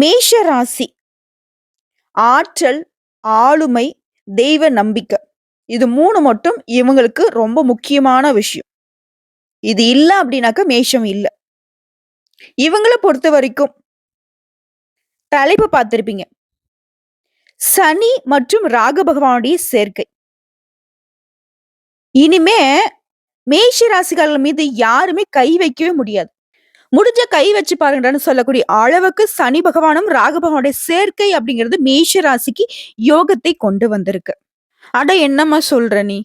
மேஷ ராசி ஆற்றல், ஆளுமை, தெய்வ நம்பிக்கை. இது மூணு மட்டும் இவங்களுக்கு ரொம்ப முக்கியமான விஷயம். இது இல்லை அப்படின்னாக்கா மேஷம் இல்ல. இவங்கள பொறுத்தவரைக்கும் தலைப்பு பார்த்துருப்பீங்க சனி மற்றும் ராக பகவானுடைய சேர்க்கை. இனிமே மேஷ ராசிகள் மீது யாருமே கை வைக்கவே முடியாது. முடிஞ்ச கை வச்சு பாருங்கடான்னு சொல்லக்கூடிய அளவுக்கு சனி பகவானும், ராகு பகவானுடைய சேர்க்கை அப்படிங்கிறது மேஷ ராசிக்கு யோகத்தை கொண்டு வந்திருக்கு. அட என்னம்மா சொல்ற நீ?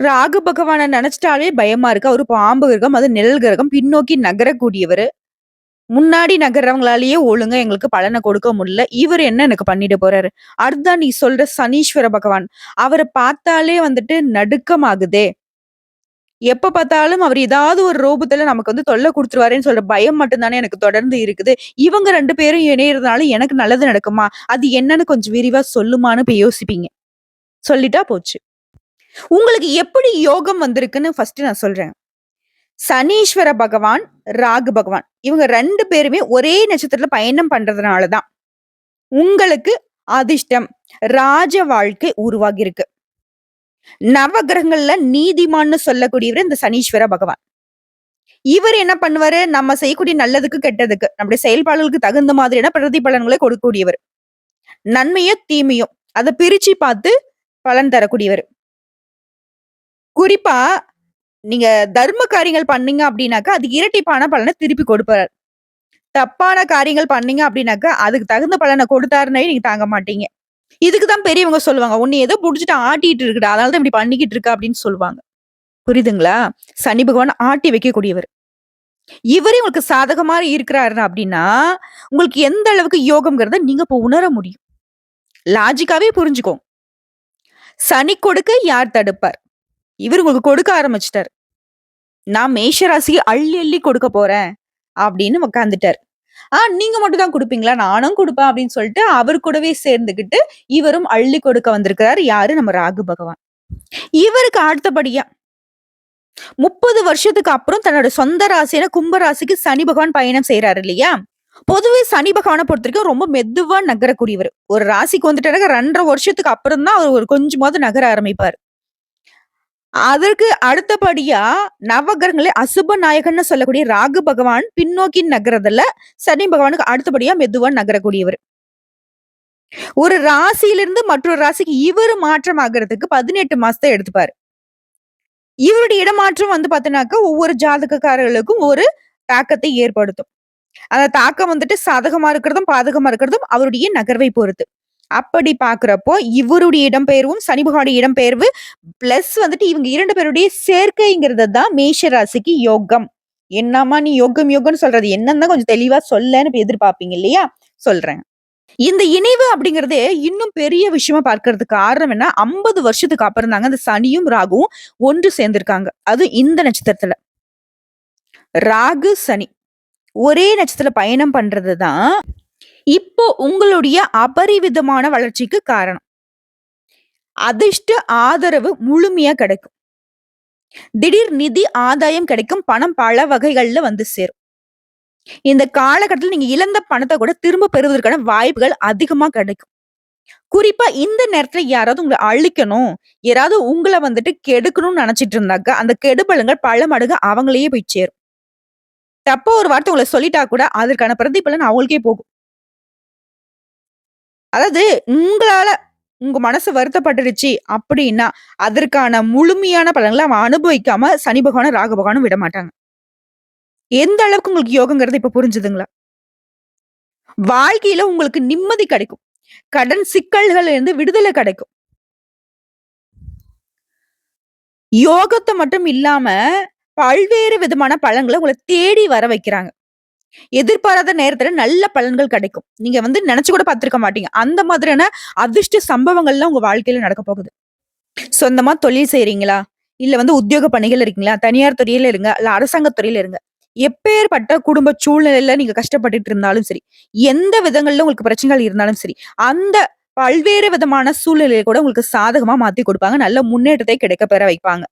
ராகு பகவான நினைச்சிட்டாலே பயமா இருக்கு. அவரு பாம்பு கிரகம், அது நிழல் கிரகம், பின்னோக்கி நகரக்கூடியவர் முன்னாடி நகர்றவங்களாலேயே ஒழுங்கா எங்களுக்கு பலனை கொடுக்க முடியல. இவர் என்ன எனக்கு பண்ணிட போறாரு? அடுத்ததான் நீ சொல்ற சனீஸ்வர பகவான். அவரை பார்த்தாலே வந்துட்டு நடுக்கமாகுதே. எப்ப பார்த்தாலும் அவர் ஏதாவது ஒரு ரூபத்துல நமக்கு வந்து தொல்லை கொடுத்துருவாருன்னு சொல்ற பயம் மட்டும்தானே எனக்கு தொடர்ந்து இருக்குது. இவங்க ரெண்டு பேரும் இணையறதுனால எனக்கு நல்லது நடக்குமா? அது என்னன்னு கொஞ்சம் விரிவா சொல்லுமான்னு இப்ப யோசிப்பீங்க. சொல்லிட்டா போச்சு. உங்களுக்கு எப்படி யோகம் வந்திருக்குன்னு ஃபர்ஸ்ட் நான் சொல்றேன். சனீஸ்வர பகவான், ராகு பகவான். இவங்க ரெண்டு பேருமே ஒரே நட்சத்திரத்துல பயணம் பண்றதுனாலதான் உங்களுக்கு அதிர்ஷ்டம், ராஜ வாழ்க்கை உருவாகியிருக்கு. நவகிரகங்கள்ல நீதிமான்னு சொல்லக்கூடியவர் இந்த சனீஸ்வர பகவான். இவர் என்ன பண்ணுவாரு? நம்ம செய்யக்கூடிய நல்லதுக்கு, கெட்டதுக்கு, நம்முடைய செயல்பாடுகளுக்கு தகுந்த மாதிரியான பிரதிபலன்களை கொடுக்கக்கூடியவர். நன்மையோ, தீமையோ அத பிரிச்சு பார்த்து பலன் தரக்கூடியவர். குறிப்பா நீங்க தர்ம காரியங்கள் பண்ணீங்க அப்படின்னாக்கா அதுக்கு இரட்டிப்பான பலனை திருப்பி கொடுப்பார். தப்பான காரியங்கள் பண்ணீங்க அப்படின்னாக்கா அதுக்கு தகுந்த பலனை கொடுத்தாருன்னே நீங்க தாங்க மாட்டீங்க. இதுக்கு தான் பெரியவங்க சொல்லுவாங்க. உன்னை ஏதோ புடிச்சிட்டு ஆட்டிட்டு இருக்குடா. அதனால தான் இப்படி பண்ணிக்கிட்டு இருக்கா அப்படின்னு சொல்லுவாங்க. புரியுதுங்களா? சனி பகவான் ஆட்டி வைக்கக்கூடியவர். இவரே உங்களுக்கு சாதகமா இருக்கிறாரு அப்படின்னா உங்களுக்கு எந்த அளவுக்கு யோகம்ங்கிறத நீங்க இப்போ உணர முடியும். லாஜிக்காவே புரிஞ்சுக்கோ சனி கொடுக்க யார் தடுப்பார்? இவர் உங்களுக்கு கொடுக்க ஆரம்பிச்சிட்டார் நான் மேஷ ராசிக்கு அள்ளி அள்ளி கொடுக்க போறேன் அப்படின்னு உட்காந்துட்டார் ஆ நீங்க மட்டும் தான் கொடுப்பீங்களா நானும் கொடுப்பேன் அப்படின்னு சொல்லிட்டு அவர் கூடவே சேர்ந்துகிட்டு இவரும் அள்ளி கொடுக்க வந்திருக்கிறாரு. யாரு? நம்ம ராகு பகவான். இவருக்கு அடுத்தபடியா 30 வருஷத்துக்கு அப்புறம் தன்னோட சொந்த ராசியான கும்பராசிக்கு சனி பகவான் பயணம் செய்யறாரு இல்லையா? பொதுவே சனி பகவானை பொறுத்த வரைக்கும் ரொம்ப மெதுவா நகரக்கூடியவர். ஒரு ராசிக்கு வந்துட்டாருன்னா 2 1/2 வருஷத்துக்கு அப்புறம் தான் அவர் ஒரு கொஞ்சமாவது நகர ஆரம்பிப்பார் அதற்கு அடுத்தபடியா நவகிரகங்களே அசுப நாயகன்னு சொல்லக்கூடிய ராகு பகவான் பின்னோக்கி நகரதுல சனி பகவானுக்கு அடுத்தபடியா மெதுவா நகரக்கூடியவர். ஒரு ராசியிலிருந்து மற்றொரு ராசிக்கு இவரு மாற்றம் ஆகிறதுக்கு பதினெட்டு மாசத்தை எடுத்துப்பாரு. இவருடைய இடமாற்றம் வந்து பார்த்தீங்கன்னாக்க, ஒவ்வொரு ஜாதகக்காரர்களுக்கும் ஒரு தாக்கத்தை ஏற்படுத்தும். அந்த தாக்கம் வந்துட்டு சாதகமா இருக்கிறதும், பாதகமா இருக்கிறதும் அவருடைய நகர்வை பொறுத்து. அப்படி பார்க்குறப்போ இவருடைய இடம்பெயர்வும், சனி பகவானுடைய இடம்பெயர்வு பிளஸ் வந்துட்டு இவங்க இரண்டு பேருடைய சேர்க்கைங்கிறது தான் மேஷ ராசிக்கு யோகம். என்னம்மா நீ யோகம் யோகம்னு சொல்றது என்னன்னு தான் கொஞ்சம் தெளிவா சொல்லன்னு எதிர்பார்ப்பீங்க இல்லையா? சொல்றேன். இந்த இணைவு அப்படிங்கிறது இன்னும் பெரிய விஷயமா பார்க்கறதுக்கு காரணம் என்ன? 50 வருஷத்துக்கு அப்புறம் தாங்க அந்த சனியும், ராகுவும் ஒன்று சேர்ந்திருக்காங்க. அது இந்த நட்சத்திரத்துல. ராகு, சனி ஒரே நட்சத்திரத்துல பயணம் பண்றது தான் இப்போ உங்களுடைய அபரிவிதமான வளர்ச்சிக்கு காரணம். அதிர்ஷ்ட ஆதரவு முழுமையா கிடைக்கும். திடீர் நிதி ஆதாயம் கிடைக்கும். பணம் பல வகைகள்ல வந்து சேரும். இந்த காலகட்டத்தில் நீங்க இழந்த பணத்தை கூட திரும்ப பெறுவதற்கான வாய்ப்புகள் அதிகமா கிடைக்கும். குறிப்பா இந்த நேரத்துல யாராவது உங்களை அழிக்கணும், யாராவது உங்களை வந்துட்டு கெடுக்கணும்னு நினைச்சிட்டு இருந்தாக்க, அந்த கெடுபலங்கள் பல மடங்கு அவங்களையே போய் சேரும். தப்பா ஒரு வார்த்தை உங்களை சொல்லிட்டா கூட அதற்கான பிரதிபலன் அவங்களுக்கே போகும். அதாவது உங்களால உங்க மனசு வருத்தப்பட்டுருச்சு அப்படின்னா, அதற்கான முழுமையான பலன்களை அவன் அனுபவிக்காம சனி பகவானும், ராகு பகவானும் விடமாட்டாங்க. எந்த அளவுக்கு உங்களுக்கு யோகங்கிறது இப்ப புரிஞ்சுதுங்களா? வாழ்க்கையில உங்களுக்கு நிம்மதி கிடைக்கும். கடன் சிக்கல்கள் இருந்து விடுதலை கிடைக்கும். யோகத்தை மட்டும் இல்லாம, பல்வேறு விதமான பழங்களை உங்களை தேடி வர வைக்கிறாங்க. எதிர்பாராத நேரத்துல நல்ல பலன்கள் கிடைக்கும். நீங்க வந்து நினைச்சு கூட பார்த்திருக்க மாட்டீங்க. அந்த மாதிரியான அதிர்ஷ்ட சம்பவங்கள்லாம் உங்க வாழ்க்கையில நடக்க போகுது. சொந்தமா தொழில் செய்யறீங்களா இல்ல வந்து உத்தியோக பணிகள் இருக்கீங்களா? தனியார் துறையில இருங்க. இல்ல அரசாங்க துறையில இருங்க. எப்பேற்பட்ட குடும்ப சூழ்நிலையில நீங்க கஷ்டப்பட்டுட்டு இருந்தாலும் சரி, எந்த விதங்கள்ல உங்களுக்கு பிரச்சனைகள் இருந்தாலும் சரி, அந்த பல்வேறு விதமான சூழ்நிலையை கூட உங்களுக்கு சாதகமா மாத்தி கொடுப்பாங்க நல்ல முன்னேற்றத்தை கிடைக்க பெற வைப்பாங்க.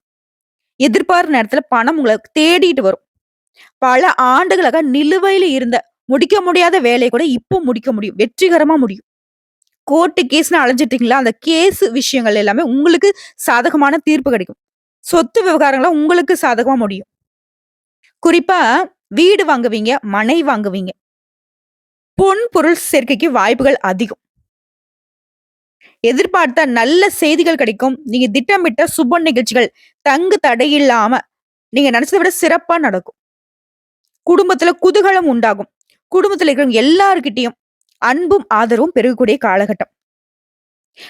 எதிர்பாராத நேரத்துல பணம் உங்களை தேடிட்டு வரும். பல ஆண்டுகளாக நிலுவையில இருந்த முடிக்க முடியாத வேலையை கூட இப்போ முடிக்க முடியும். வெற்றிகரமா முடியும். கோர்ட்டு கேஸ்னு அலைஞ்சிட்டீங்களா, அந்த கேஸ் விஷயங்கள் எல்லாமே உங்களுக்கு சாதகமான தீர்ப்பு கிடைக்கும். சொத்து விவகாரங்களை உங்களுக்கு சாதகமா முடியும். குறிப்பா வீடு வாங்குவீங்க, மனை வாங்குவீங்க. பொன், பொருள் சேர்க்கைக்கு வாய்ப்புகள் அதிகம். எதிர்பார்த்த நல்ல செய்திகள் கிடைக்கும். நீங்க திட்டமிட்ட சுப நிகழ்ச்சிகள் தங்கு தடையில்லாம நீங்க நினைச்சத விட சிறப்பா நடக்கும். குடும்பத்துல குதூகலம் உண்டாகும். குடும்பத்துல இருக்கிறவங்க எல்லாருக்கிட்டையும் அன்பும், ஆதரவும் பெருகக்கூடிய காலகட்டம்.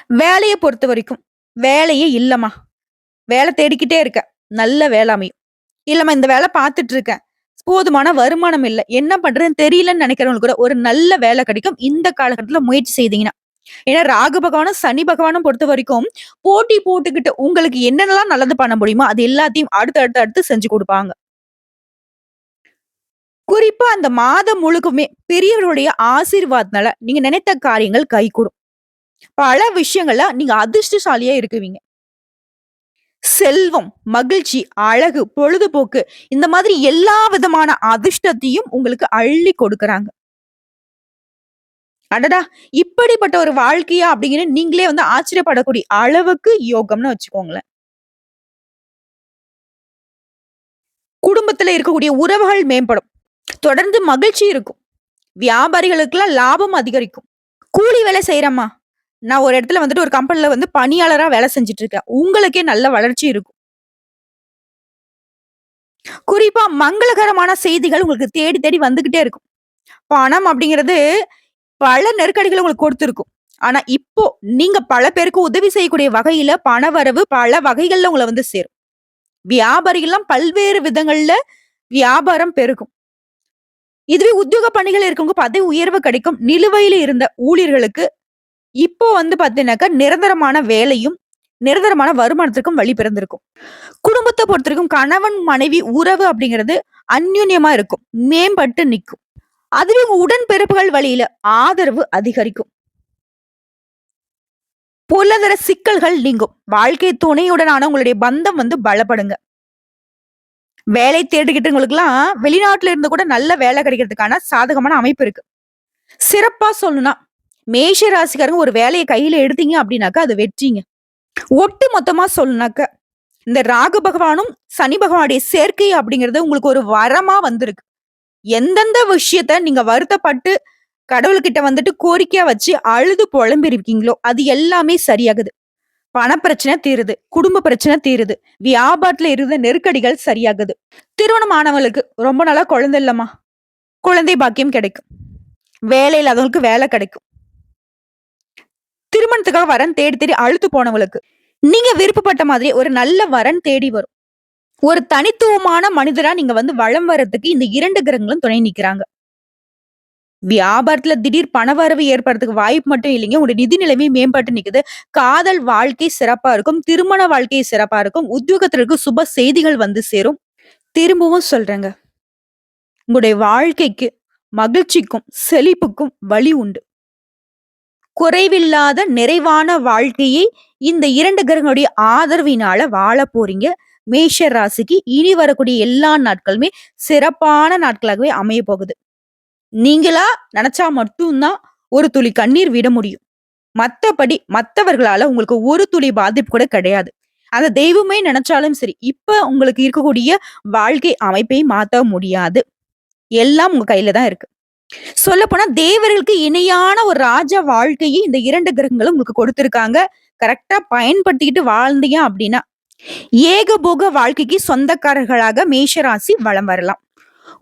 வேலையை பொறுத்த வரைக்கும் வேலையே இல்லம்மா. வேலை தேடிக்கிட்டே இருக்கேன். நல்ல வேலை அமையும். இல்லம்மா இந்த வேலை பார்த்துட்டு இருக்கேன். போதுமான வருமானம் இல்லை என்ன பண்றதுன்னு தெரியலன்னு நினைக்கிறவங்களுக்கு கூட ஒரு நல்ல வேலை கிடைக்கும். இந்த காலகட்டத்துல முயற்சி செய்தீங்கன்னா. ஏன்னா ராகு பகவானும், சனி பகவானும் பொறுத்தவரைக்கும் போட்டி போட்டுக்கிட்டு உங்களுக்கு என்னென்னலாம் நல்லது பண்ண முடியுமோ, அது எல்லாத்தையும் அடுத்து, அடுத்து, அடுத்து செஞ்சு கொடுப்பாங்க குறிப்பா அந்த மாதம் முழுக்குமே பெரியவர்களுடைய ஆசீர்வாதனால நீங்க நினைத்த காரியங்கள் கைகூடும். பல விஷயங்கள்ல நீங்க அதிர்ஷ்டசாலியா இருக்குவீங்க. செல்வம், மகிழ்ச்சி, அழகு, பொழுதுபோக்கு இந்த மாதிரி எல்லா விதமான அதிர்ஷ்டத்தையும் உங்களுக்கு அள்ளி கொடுக்குறாங்க. அடடா! இப்படிப்பட்ட ஒரு வாழ்க்கையா அப்படிங்கிற நீங்களே வந்து ஆச்சரியப்படக்கூடிய அளவுக்கு யோகம்னு வச்சுக்கோங்களேன். குடும்பத்துல இருக்கக்கூடிய உறவுகள் மேம்படும். தொடர்ந்து மகிழ்ச்சி இருக்கும். வியாபாரிகளுக்கெல்லாம் லாபம் அதிகரிக்கும். கூலி வேலை செய்யறம்மா நான் ஒரு இடத்துல வந்துட்டு ஒரு கம்பெனில வந்து பணியாளரா வேலை செஞ்சுட்டு இருக்கேன். உங்களுக்கே நல்ல வளர்ச்சி இருக்கும். குறிப்பா மங்களகரமான செய்திகள் உங்களுக்கு தேடி தேடி வந்துகிட்டே இருக்கும். பணம் அப்படிங்கிறது பல நெருக்கடிகளை உங்களுக்கு கொடுத்துருக்கும் ஆனா இப்போ நீங்க பல பேருக்கு உதவி செய்யக்கூடிய வகையில பணவரவு பல வகைகள்ல உங்களை வந்து சேரும். வியாபாரிகள்லாம் பல்வேறு விதங்கள்ல வியாபாரம் பெருகும். இதுவே உத்தியோக பணிகள் இருக்கவங்க பதவி உயர்வு கிடைக்கும். நிலுவையில இருந்த ஊழியர்களுக்கு இப்போ வந்து பார்த்தீங்கன்னாக்கா நிரந்தரமான வேலையும், நிரந்தரமான வருமானத்திற்கும் வழி பிறந்திருக்கும். குடும்பத்தை பொறுத்தவரைக்கும் கணவன், மனைவி உறவு அப்படிங்கிறது அந்யுன்யமா இருக்கும். மேம்பட்டு நிற்கும் அதுவே உங்க உடன்பிறப்புகள் வழியில ஆதரவு அதிகரிக்கும். பொருளாதார சிக்கல்கள் நீங்கும். வாழ்க்கை துணையுடனான உங்களுடைய பந்தம் வந்து பலப்படுங்க. வேலை தேடிக்கிட்டவங்களுக்குலாம் வெளிநாட்டுல இருந்து கூட நல்ல வேலை கிடைக்கிறதுக்கான சாதகமான அமைப்பு இருக்கு. சிறப்பா சொல்லணும்னா, மேஷ ராசிக்காரங்க ஒரு வேலையை கையில எடுத்தீங்க அப்படின்னாக்கா, அது வெற்றிங்க. ஒட்டு மொத்தமா சொல்லணும்னாக்க, இந்த ராகு பகவானும், சனி பகவானுடைய சேர்க்கை அப்படிங்கிறது உங்களுக்கு ஒரு வரமா வந்திருக்கு. எந்தெந்த விஷயத்த நீங்க வருத்தப்பட்டு கடவுள்கிட்ட வந்துட்டு கோரிக்கையா வச்சு அழுது புலம்பிருக்கீங்களோ அது எல்லாமே சரியாகுது. பணப்பிரச்சனை தீருது. குடும்ப பிரச்சனை தீருது. வியாபாரத்துல இருந்த நெருக்கடிகள் சரியாகுது. திருமணம் ஆனவங்களுக்கு ரொம்ப நாளா குழந்தை இல்லம்மா. குழந்தை பாக்கியம் கிடைக்கும். வேலை இல்லாதவங்களுக்கு வேலை கிடைக்கும். திருமணத்துக்காக வரன் தேடி தேடி அழுத்து போனவங்களுக்கு, நீங்க விருப்பப்பட்ட மாதிரி ஒரு நல்ல வரன் தேடி வரும். ஒரு தனித்துவமான மனிதரா நீங்க வந்து வளம் வர்றதுக்கு இந்த இரண்டு கிரகங்களும் துணை நிக்கிறாங்க. வியாபாரத்துல திடீர் பணவரவு ஏற்படுறதுக்கு வாய்ப்பு மட்டும் இல்லைங்க. உங்களுடைய நிதி நிலைமை மேம்பட்டு நிக்குது. காதல் வாழ்க்கை சிறப்பா இருக்கும். திருமண வாழ்க்கை சிறப்பா இருக்கும். உத்தியோகத்திற்கு சுப செய்திகள் வந்து சேரும். திரும்பவும் சொல்றேங்க. உங்களுடைய வாழ்க்கைக்கு மகிழ்ச்சிக்கும், செழிப்புக்கும் வழி உண்டு. குறைவில்லாத நிறைவான வாழ்க்கையை இந்த இரண்டு கிரகங்களுடைய ஆதரவினால வாழ போறீங்க. மேஷ ராசிக்கு இனி வரக்கூடிய எல்லா நாட்களுமே சிறப்பான நாட்களாகவே அமைய போகுது. நீங்களா நினைச்சா மட்டும் தான் ஒரு துளி கண்ணீர் விட முடியும். மத்தபடி மத்தவர்களால உங்களுக்கு ஒரு துளி பாதிப்பு கூட கிடையாது. அந்த தெய்வமே நினைச்சாலும் சரி, இப்ப உங்களுக்கு இருக்கக்கூடிய வாழ்க்கை அமைப்பை மாத்த முடியாது. எல்லாம் உங்க கையில தான் இருக்கு. சொல்லப்போனா தேவர்களுக்கு இணையான ஒரு ராஜ வாழ்க்கையை இந்த இரண்டு கிரகங்களும் உங்களுக்கு கொடுத்திருக்காங்க. கரெக்டா பயன்படுத்திக்கிட்டு வாழ்ந்தீங்க அப்படின்னா, ஏகபோக வாழ்க்கைக்கு சொந்தக்காரர்களாக மேஷ ராசி வலம் வரலாம்.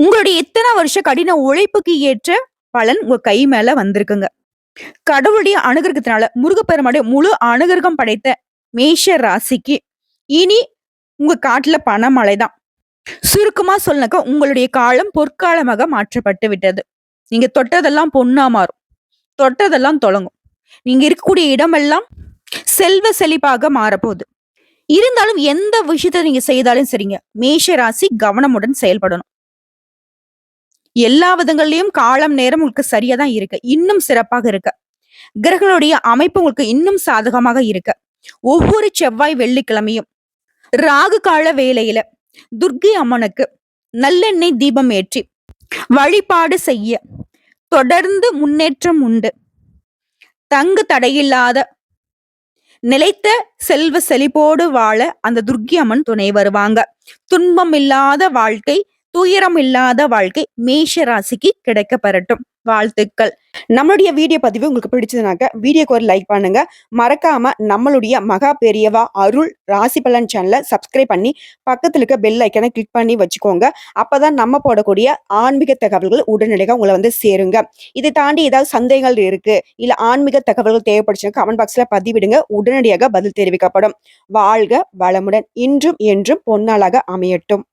உங்களுடைய இத்தனை வருஷ கடின உழைப்புக்கு ஏற்ற பலன் உங்க கை மேல வந்திருக்குங்க. கடவுளுடைய அனுகிரகத்தினால முருகப்பெருமானுடைய முழு அனுகிரகம் படைத்த மேஷ ராசிக்கு இனி உங்க காட்டுல பணமழை தான். சுருக்கமா சொல்லனாக்கா உங்களுடைய காலம் பொற்காலமாக மாற்றப்பட்டு விட்டது. நீங்க தொட்டதெல்லாம் பொண்ணா மாறும். தொட்டதெல்லாம் தொடங்கும். நீங்க இருக்கக்கூடிய இடமெல்லாம் செல்வ செழிப்பாக மாறப்போகுது. இருந்தாலும் எந்த விஷயத்த நீங்க செய்தாலும் சரிங்க, மேஷ ராசி கவனமுடன் செயல்படணும். எல்லா விதங்கள்லயும் காலம், நேரம் உங்களுக்கு சரியா தான் இருக்கு. இன்னும் சிறப்பாக இருக்கு. கிரகங்களுடைய அமைப்பு உங்களுக்கு இன்னும் சாதகமாக இருக்கு. ஒவ்வொரு செவ்வாய், வெள்ளிக்கிழமையும் ராகு கால வேலையில துர்க்கை அம்மனுக்கு நல்லெண்ணெய் தீபம் ஏற்றி வழிபாடு செய்ய தொடர்ந்து முன்னேற்றம் உண்டு தங்கு தடையில்லாத நிலைத்த செல்வ செழிப்போடு வாழ அந்த துர்க்கி அம்மன் துணை வருவாங்க துன்பம் இல்லாத வாழ்க்கை துயரம் இல்லாத வாழ்க்கை மேஷ ராசிக்கு கிடைக்க பெறட்டும் வாழ்த்துக்கள். நம்மளுடைய வீடியோ பதிவு உங்களுக்கு பிடிச்சதுனாக்க வீடியோக்கு ஒரு லைக் பண்ணுங்க. மறக்காம நம்மளுடைய மகா பெரியவா அருள் ராசி பலன் சேனலை சப்ஸ்கிரைப் பண்ணி பக்கத்துல இருக்க பெல் ஐக்கனை கிளிக் பண்ணி வச்சுக்கோங்க. அப்பதான் நம்ம போடக்கூடிய ஆன்மீக தகவல்கள் உடனடியாக உங்களை வந்து சேருங்க. இதை தாண்டி ஏதாவது சந்தேகங்கள் இருக்கு இல்ல ஆன்மீக தகவல்கள் தேவைப்படுச்சுன்னா கமெண்ட் பாக்ஸ்ல பதிவிடுங்க. உடனடியாக பதில் தெரிவிக்கப்படும். வாழ்க வளமுடன் இன்றும் என்றும் பொன்னாளாக அமையட்டும்.